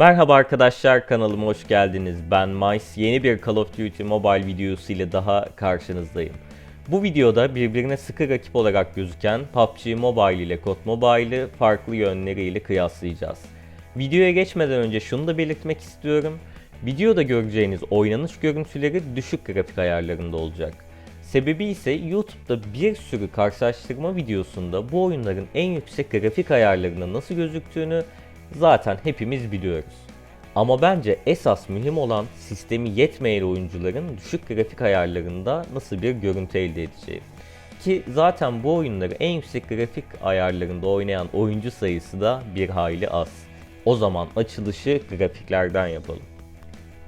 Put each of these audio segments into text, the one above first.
Merhaba arkadaşlar kanalıma hoş geldiniz. Ben Mice. Yeni bir Call of Duty Mobile videosu ile daha karşınızdayım. Bu videoda birbirine sıkı rakip olarak gözüken PUBG Mobile ile COD Mobile'ı farklı yönleriyle kıyaslayacağız. Videoya geçmeden önce şunu da belirtmek istiyorum. Videoda göreceğiniz oynanış görüntüleri düşük grafik ayarlarında olacak. Sebebi ise YouTube'da bir sürü karşılaştırma videosunda bu oyunların en yüksek grafik ayarlarında nasıl gözüktüğünü zaten hepimiz biliyoruz. Ama bence esas mühim olan sistemi yetmeyen oyuncuların düşük grafik ayarlarında nasıl bir görüntü elde edeceği. Ki zaten bu oyunları en yüksek grafik ayarlarında oynayan oyuncu sayısı da bir hayli az. O zaman açılışı grafiklerden yapalım.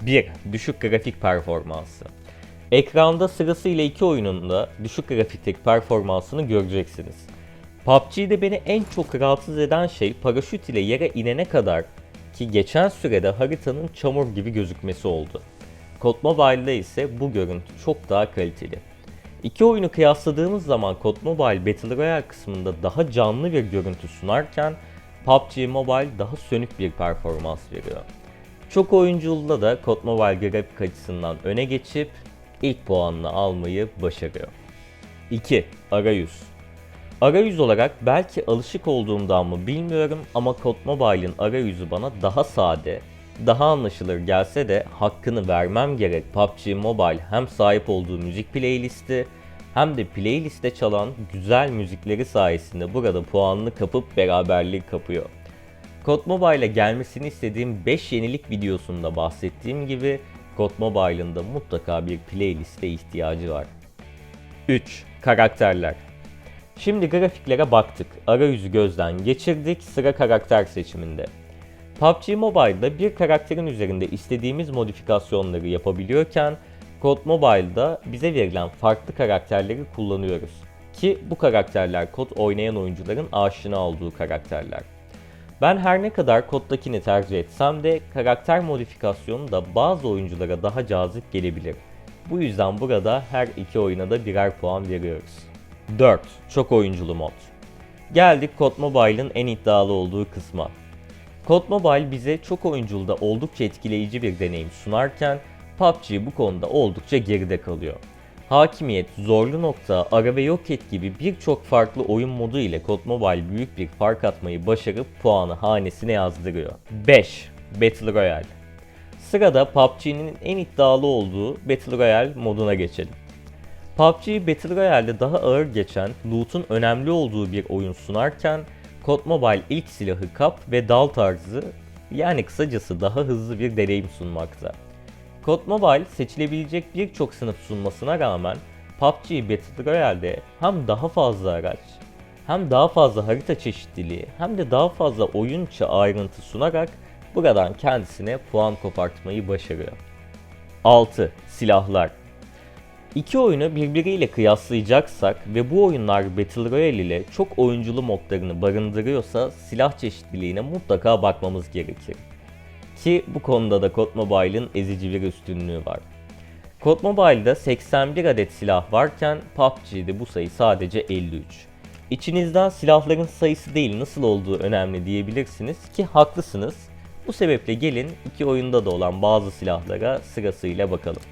1. Düşük grafik performansı. Ekranda sırasıyla iki oyunun da düşük grafikteki performansını göreceksiniz. PUBG'de beni en çok rahatsız eden şey paraşüt ile yere inene kadar ki geçen sürede haritanın çamur gibi gözükmesi oldu. COD Mobile'da ise bu görüntü çok daha kaliteli. İki oyunu kıyasladığımız zaman COD Mobile Battle Royale kısmında daha canlı bir görüntü sunarken PUBG Mobile daha sönük bir performans veriyor. Çok oyunculuğunda da COD Mobile grafik açısından öne geçip ilk puanını almayı başarıyor. 2. Arayüz Arayüz olarak belki alışık olduğumdan mı bilmiyorum ama COD Mobile'in arayüzü bana daha sade, daha anlaşılır gelse de hakkını vermem gerek PUBG Mobile hem sahip olduğu müzik playlisti hem de playliste çalan güzel müzikleri sayesinde burada puanını kapıp beraberliği kapıyor. COD Mobile'e gelmesini istediğim 5 yenilik videosunda bahsettiğim gibi COD Mobile'ın da mutlaka bir playliste ihtiyacı var. 3. Karakterler Şimdi grafiklere baktık, arayüzü gözden geçirdik, sıra karakter seçiminde. PUBG Mobile'da bir karakterin üzerinde istediğimiz modifikasyonları yapabiliyorken COD Mobile'da bize verilen farklı karakterleri kullanıyoruz. Ki bu karakterler COD oynayan oyuncuların aşina olduğu karakterler. Ben her ne kadar COD'dakini tercih etsem de karakter modifikasyonu da bazı oyunculara daha cazip gelebilir. Bu yüzden burada her iki oyuna da birer puan veriyoruz. 4. Çok oyunculu mod. Geldik COD Mobile'ın en iddialı olduğu kısma. COD Mobile bize çok oyunculuda oldukça etkileyici bir deneyim sunarken PUBG bu konuda oldukça geride kalıyor. Hakimiyet, zorlu nokta, ara ve yok et gibi birçok farklı oyun modu ile COD Mobile büyük bir fark atmayı başarıp puanı hanesine yazdırıyor. 5. Battle Royale Sırada PUBG'nin en iddialı olduğu Battle Royale moduna geçelim. PUBG Battle Royale'de daha ağır geçen, loot'un önemli olduğu bir oyun sunarken COD Mobile ilk silahı kap ve dal tarzı yani kısacası daha hızlı bir deneyim sunmakta. COD Mobile seçilebilecek birçok sınıf sunmasına rağmen PUBG Battle Royale'de hem daha fazla araç, hem daha fazla harita çeşitliliği hem de daha fazla oyun içi ayrıntı sunarak buradan kendisine puan kopartmayı başarıyor. 6. Silahlar İki oyunu birbiriyle kıyaslayacaksak ve bu oyunlar Battle Royale ile çok oyunculu modlarını barındırıyorsa silah çeşitliliğine mutlaka bakmamız gerekir. Ki bu konuda da COD Mobile'ın ezici bir üstünlüğü var. COD Mobile'da 81 adet silah varken PUBG'de bu sayı sadece 53. İçinizden silahların sayısı değil nasıl olduğu önemli diyebilirsiniz ki haklısınız. Bu sebeple gelin iki oyunda da olan bazı silahlara sırasıyla bakalım.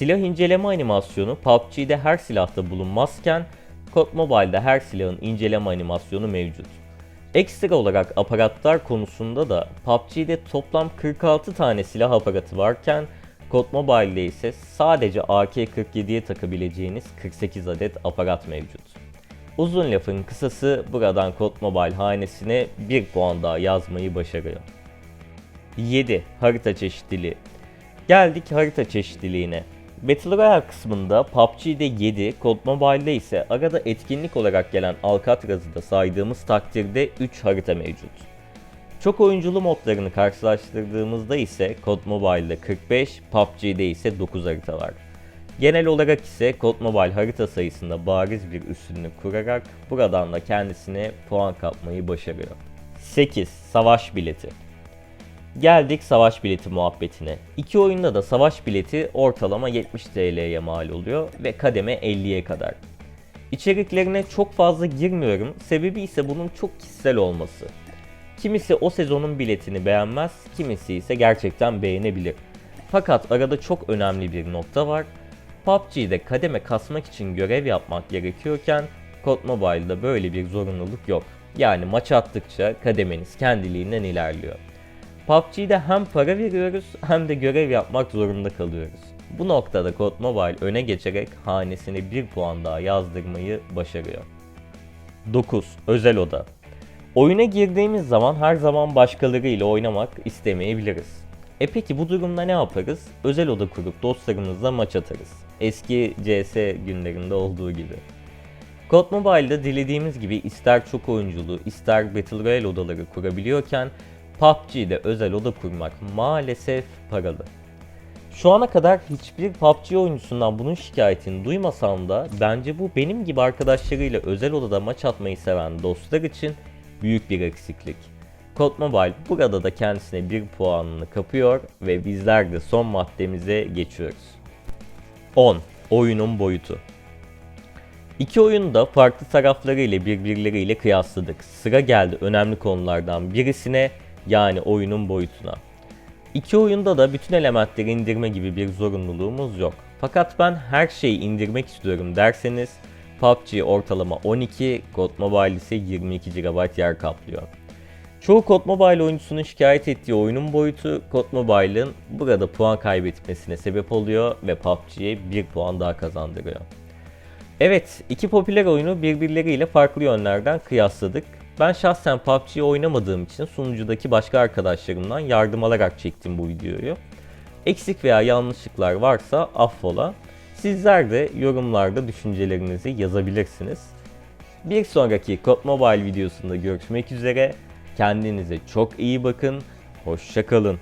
Silah inceleme animasyonu PUBG'de her silahta bulunmazken COD Mobile'de her silahın inceleme animasyonu mevcut. Ekstra olarak aparatlar konusunda da PUBG'de toplam 46 tane silah aparatı varken COD Mobile'de ise sadece AK-47'ye takabileceğiniz 48 adet aparat mevcut. Uzun lafın kısası buradan COD Mobile hanesine 1 puan daha yazmayı başarıyor. 7. Harita çeşitliliği Geldik harita çeşitliliğine. Battle Royale kısmında PUBG'de 7, COD Mobile'de ise arada etkinlik olarak gelen Alcatraz'ı da saydığımız takdirde 3 harita mevcut. Çok oyunculu modlarını karşılaştırdığımızda ise COD Mobile'de 45, PUBG'de ise 9 harita var. Genel olarak ise COD Mobile harita sayısında bariz bir üstünlük kurarak buradan da kendisine puan kapmayı başarıyor. 8. Savaş bileti Geldik savaş bileti muhabbetine. İki oyunda da savaş bileti ortalama 70 TL'ye mal oluyor ve kademe 50'ye kadar. İçeriklerine çok fazla girmiyorum. Sebebi ise bunun çok kişisel olması. Kimisi o sezonun biletini beğenmez, kimisi ise gerçekten beğenebilir. Fakat arada çok önemli bir nokta var. PUBG'de kademe kasmak için görev yapmak gerekiyorken COD Mobile'da böyle bir zorunluluk yok. Yani maç attıkça kademeniz kendiliğinden ilerliyor. PUBG'de hem para veriyoruz hem de görev yapmak zorunda kalıyoruz. Bu noktada COD Mobile öne geçerek hanesine 1 puan daha yazdırmayı başarıyor. 9. Özel oda Oyuna girdiğimiz zaman her zaman başkalarıyla oynamak istemeyebiliriz. E peki bu durumda ne yaparız? Özel oda kurup dostlarımızla maç atarız. Eski CS günlerinde olduğu gibi. COD Mobile'da dilediğimiz gibi ister çok oyunculu ister Battle Royale odaları kurabiliyorken PUBG'de özel oda kurmak maalesef paralı. Şu ana kadar hiçbir PUBG oyuncusundan bunun şikayetini duymasam da bence bu benim gibi arkadaşlarıyla özel odada maç atmayı seven dostlar için büyük bir eksiklik. COD Mobile burada da kendisine bir puanını kapıyor ve bizler de son maddemize geçiyoruz. 10. Oyunun boyutu İki oyunu da farklı taraflarıyla birbirleriyle kıyasladık. Sıra geldi önemli konulardan birisine yani oyunun boyutuna. İki oyunda da bütün elementleri indirme gibi bir zorunluluğumuz yok. Fakat ben her şeyi indirmek istiyorum derseniz PUBG ortalama 12, COD Mobile ise 22 GB yer kaplıyor. Çoğu COD Mobile oyuncusunun şikayet ettiği oyunun boyutu COD Mobile'ın burada puan kaybetmesine sebep oluyor ve PUBG'ye 1 puan daha kazandırıyor. Evet, iki popüler oyunu birbirleriyle farklı yönlerden kıyasladık. Ben şahsen PUBG'yi oynamadığım için sunucudaki başka arkadaşlarımdan yardım alarak çektim bu videoyu. Eksik veya yanlışlıklar varsa affola. Sizler de yorumlarda düşüncelerinizi yazabilirsiniz. Bir sonraki COD Mobile videosunda görüşmek üzere. Kendinize çok iyi bakın. Hoşçakalın.